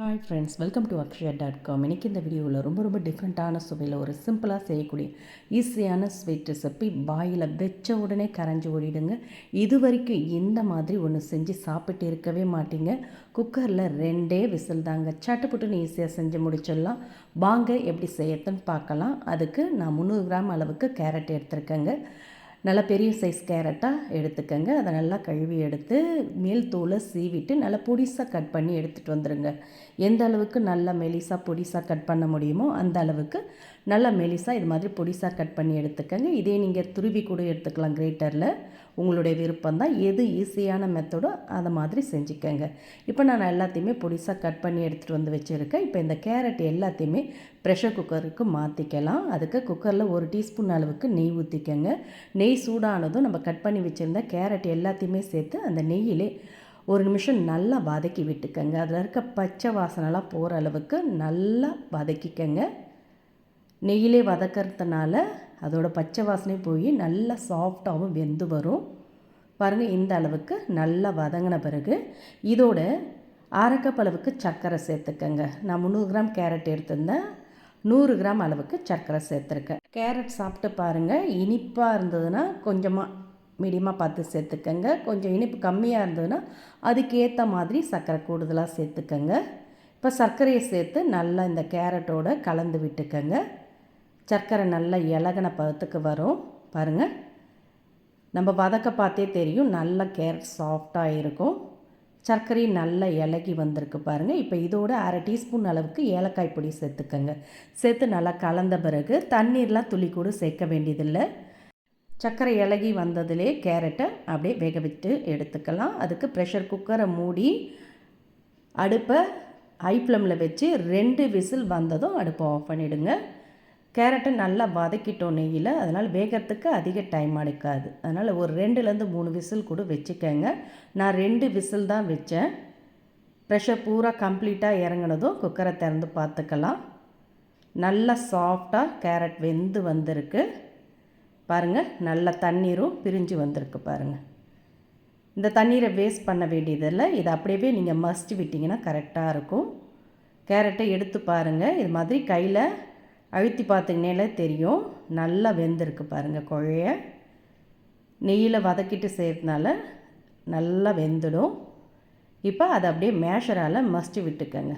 Hi friends welcome to Akshaya dot com இன்றைக்கி இந்த வீடியோவில் ரொம்ப ரொம்ப டிஃப்ரெண்ட்டான சுவையில் ஒரு சிம்பிளாக செய்யக்கூடிய ஈஸியான ஸ்வீட் ரெசிபி பாயில் வச்ச உடனே கரைஞ்சி ஓடிடுங்க. இது வரைக்கும் இந்த மாதிரி ஒன்று செஞ்சு சாப்பிட்டு இருக்கவே மாட்டீங்க. குக்கரில் ரெண்டே விசில் தாங்க. சட்டுப்புட்டுன்னு ஈஸியாக செஞ்சு முடிச்சிடலாம். வாங்க எப்படி செய்யறதுன்னு பார்க்கலாம். அதுக்கு நான் முந்நூறு கிராம் அளவுக்கு கேரட் எடுத்துருக்கேங்க. நல்லா பெரிய சைஸ் கேரட்டாக எடுத்துக்கோங்க. அதை நல்லா கழுவி எடுத்து மேல் தூளை சீவிட்டு நல்லா பொடிசாக கட் பண்ணி எடுத்துகிட்டு வந்துடுங்க எந்த அளவுக்கு நல்லா மெலிசாக பொடிசாக கட் பண்ண முடியுமோ அந்த அளவுக்கு நல்லா மெலிசாக இது மாதிரி பொடிசாக கட் பண்ணி எடுத்துக்கோங்க. இதே நீங்கள் துருவி கூட எடுத்துக்கலாம் கிரேட்டரில் உங்களுடைய விருப்பம் தான் எது ஈஸியான மெத்தடோ அதை மாதிரி செஞ்சுக்கோங்க. இப்போ நான் எல்லாத்தையுமே பொடிசாக கட் பண்ணி எடுத்துகிட்டு வந்து வச்சுருக்கேன். இப்போ இந்த கேரட் எல்லாத்தையுமே ப்ரெஷர் குக்கருக்கு மாற்றிக்கலாம் அதுக்கு குக்கரில் ஒரு டீஸ்பூன் அளவுக்கு நெய் ஊற்றிக்கோங்க நெய் சூடானதும் நம்ம கட் பண்ணி வச்சுருந்த கேரட் எல்லாத்தையுமே சேர்த்து அந்த நெய்யிலே ஒரு நிமிஷம் நல்லா வதக்கி விட்டுக்கோங்க. அதில் இருக்க பச்சை வாசனைலாம் போகிற அளவுக்கு நல்லா வதக்கிக்கங்க. நெய்யிலே வதக்கிறதுனால அதோடய பச்சை வாசனை போய் நல்லா சாஃப்டாகவும் வெந்து வரும். பாருங்கள் இந்த அளவுக்கு நல்லா வதங்கின பிறகு இதோட அரைக்கப் அளவுக்கு சர்க்கரை சேர்த்துக்கங்க. நான் முந்நூறு கிராம் கேரட் எடுத்திருந்தேன். நூறு கிராம் அளவுக்கு சர்க்கரை சேர்த்துருக்கேன். கேரட் சாப்பிட்டு பாருங்கள் இனிப்பாக இருந்ததுன்னா கொஞ்சமாக மீடியமாக பார்த்து சேர்த்துக்கங்க. கொஞ்சம் இனிப்பு கம்மியாக இருந்ததுன்னா அதுக்கேற்ற மாதிரி சர்க்கரை கூடுதலாக சேர்த்துக்கங்க. இப்போ சர்க்கரையை சேர்த்து நல்லா இந்த கேரட்டோடு கலந்து விட்டுக்கங்க. சர்க்கரை நல்லா இலகின பதத்துக்கு வரும். பாருங்கள் நம்ம வதக்க பார்த்தே தெரியும். நல்ல கேரட் சாஃப்டாக இருக்கும். சர்க்கரையும் நல்லா இலகி வந்திருக்கு பாருங்கள் இப்போ இதோட அரை டீஸ்பூன் அளவுக்கு ஏலக்காய் பொடி சேர்த்துக்கோங்க. சேர்த்து நல்லா கலந்த பிறகு தண்ணீர்லாம் துளி கூட சேர்க்க வேண்டியதில்லை. சர்க்கரை இலகி வந்ததுலே கேரட்டை அப்படியே வேக விட்டு எடுத்துக்கலாம். அதுக்கு ப்ரெஷர் குக்கரை மூடி அடுப்பை ஹை ஃப்ளேமில் வச்சு ரெண்டு விசில் வந்ததும் அடுப்பை ஆஃப் பண்ணிவிடுங்க கேரட்டை நல்லா வதக்கிட்டோம் நெய்யில். அதனால் வேகிறதுக்கு அதிக டைம் எடுக்காது. அதனால் ஒரு ரெண்டுலேருந்து மூணு விசில் கூட வச்சுக்கோங்க. நான் ரெண்டு விசில் தான் வச்சேன். ப்ரெஷர் பூரா கம்ப்ளீட்டாக இறங்கினதும் குக்கரை திறந்து பார்த்துக்கலாம். நல்லா சாஃப்டாக கேரட் வெந்து வந்திருக்கு. பாருங்கள் நல்ல தண்ணீரும் பிரிஞ்சு வந்திருக்கு பாருங்கள் இந்த தண்ணீரை வேஸ்ட் பண்ண வேண்டியதில்லை. இதை அப்படியே நீங்கள் மஸ்ட் விட்டிங்கன்னா கரெக்டாக இருக்கும். கேரட்டை எடுத்து பாருங்கள் இது மாதிரி கையில் அழுத்தி பார்த்திங்கனாலே தெரியும். நல்லா வெந்திருக்கு பாருங்கள் குழைய. நெய்யில் வதக்கிட்டு செய்கிறதுனால நல்லா வெந்துடும். இப்போ அதை அப்படியே மேஷரால் மசிச்சு விட்டுக்கோங்க.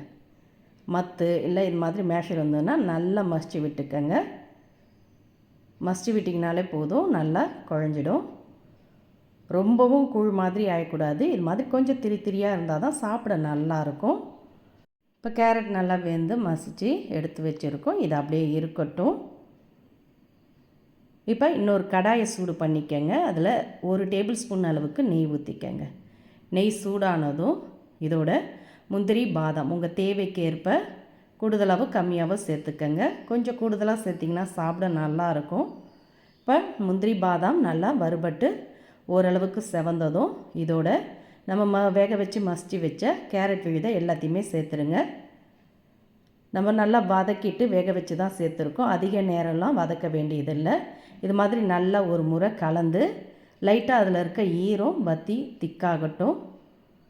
மத்து இல்லை இது மாதிரி மேஷர் வந்ததுன்னா நல்லா மசிச்சு விட்டுக்கோங்க. மசிச்சு விட்டிங்கனாலே போதும் நல்லா குழஞ்சிடும். ரொம்பவும் கூழ் மாதிரி ஆகக்கூடாது இது மாதிரி கொஞ்சம் திரி திரியாக இருந்தால் தான் சாப்பிட நல்லாயிருக்கும் இப்போ கேரட் நல்லா வெந்து மசித்து எடுத்து வச்சுருக்கோம். இது அப்படியே இருக்கட்டும். இப்போ இன்னொரு கடாயை சூடு பண்ணிக்கங்க. அதில் ஒரு டேபிள் ஸ்பூன் அளவுக்கு நெய் ஊற்றிக்கங்க நெய் சூடானதும் இதோட முந்திரி பாதாம் உங்கள் தேவைக்கு ஏற்ப கூடுதலாகவோ கம்மியாகவோ சேர்த்துக்கங்க. கொஞ்சம் கூடுதலாக சேர்த்திங்கன்னா சாப்பிட நல்லாயிருக்கும் இப்போ முந்திரி பாதாம் நல்லா வறுபட்டு ஓரளவுக்கு செவந்ததும் இதோட நம்ம ம வேக வச்சு மசிச்சு வச்ச கேரட் விதை எல்லாத்தையுமே சேர்த்துருங்க. நம்ம நல்லா வதக்கிட்டு வேக வச்சு தான் சேர்த்துருக்கோம். அதிக நேரம்லாம் வதக்க வேண்டியதில்லை. இது மாதிரி நல்லா ஒரு முறை கலந்து லைட்டாக அதில் இருக்க ஈரம் வத்தி திக்காகட்டும்.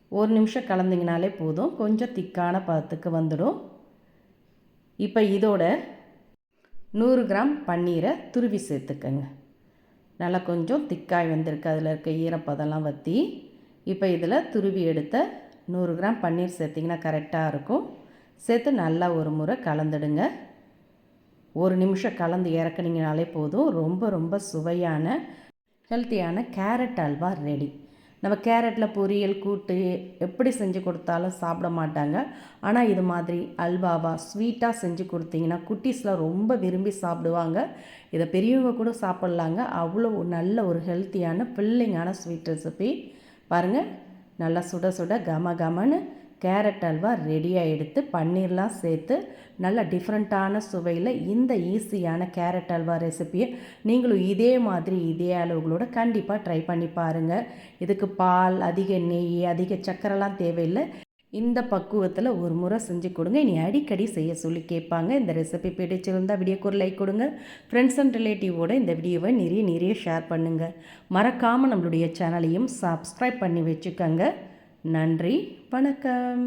ஒரு நிமிஷம் கலந்திங்கனாலே போதும். கொஞ்சம் திக்கான பதத்துக்கு வந்துடும். இப்போ இதோட நூறு கிராம் பன்னீரை துருவி சேர்த்துக்கங்க. நல்லா கொஞ்சம் திக்காய் வந்திருக்கு. அதில் இருக்க ஈரப்பதெல்லாம் வற்றி இப்போ இதில் துருவி எடுத்த நூறு கிராம் பன்னீர் சேர்த்திங்கன்னா கரெக்டாக இருக்கும். சேர்த்து நல்லா ஒரு முறை கலந்துடுங்க. ஒரு நிமிஷம் கலந்து இறக்குனீங்கனாலே போதும். ரொம்ப ரொம்ப சுவையான ஹெல்த்தியான கேரட் அல்வா ரெடி. நம்ம கேரட்டில் பொரியல் கூட்டு எப்படி செஞ்சு கொடுத்தாலும் சாப்பிட மாட்டாங்க. ஆனால் இது மாதிரி அல்வாவாக ஸ்வீட்டாக செஞ்சு கொடுத்தீங்கன்னா குட்டீஸ்லாம் ரொம்ப விரும்பி சாப்பிடுவாங்க. இதை பெரியவங்க கூட சாப்பிட்லாங்க. அவ்வளோ நல்ல ஒரு ஹெல்த்தியான பில்லிங்கான ஸ்வீட் ரெசிபி பாருங்கள் நல்லா சுட சுட கம கமன்னு கேரட் அல்வா ரெடியாக எடுத்து பன்னீர்லாம் சேர்த்து நல்லா டிஃப்ரெண்ட்டான சுவையில் இந்த ஈஸியான கேரட் அல்வா ரெசிப்பியை நீங்களும் இதே மாதிரி இதே அளவுகளோட கண்டிப்பாக ட்ரை பண்ணி பாருங்கள் இதுக்கு பால் அதிக நெய் அதிக சக்கரைலாம் தேவையில்லை. இந்த பக்குவத்தில் ஒரு முறை செஞ்சு கொடுங்க. இனி அடிக்கடி செய்ய சொல்லி கேட்பாங்க. இந்த ரெசிபி பிடிச்சிருந்தால் வீடியோக்கு ஒரு லைக் கொடுங்க. ஃப்ரெண்ட்ஸ் அண்ட் ரிலேட்டிவோட இந்த வீடியோவை நிறைய நிறைய ஷேர் பண்ணுங்கள் மறக்காமல் நம்மளுடைய சேனலையும் சப்ஸ்கிரைப் பண்ணி வச்சுக்கோங்க. நன்றி. வணக்கம்.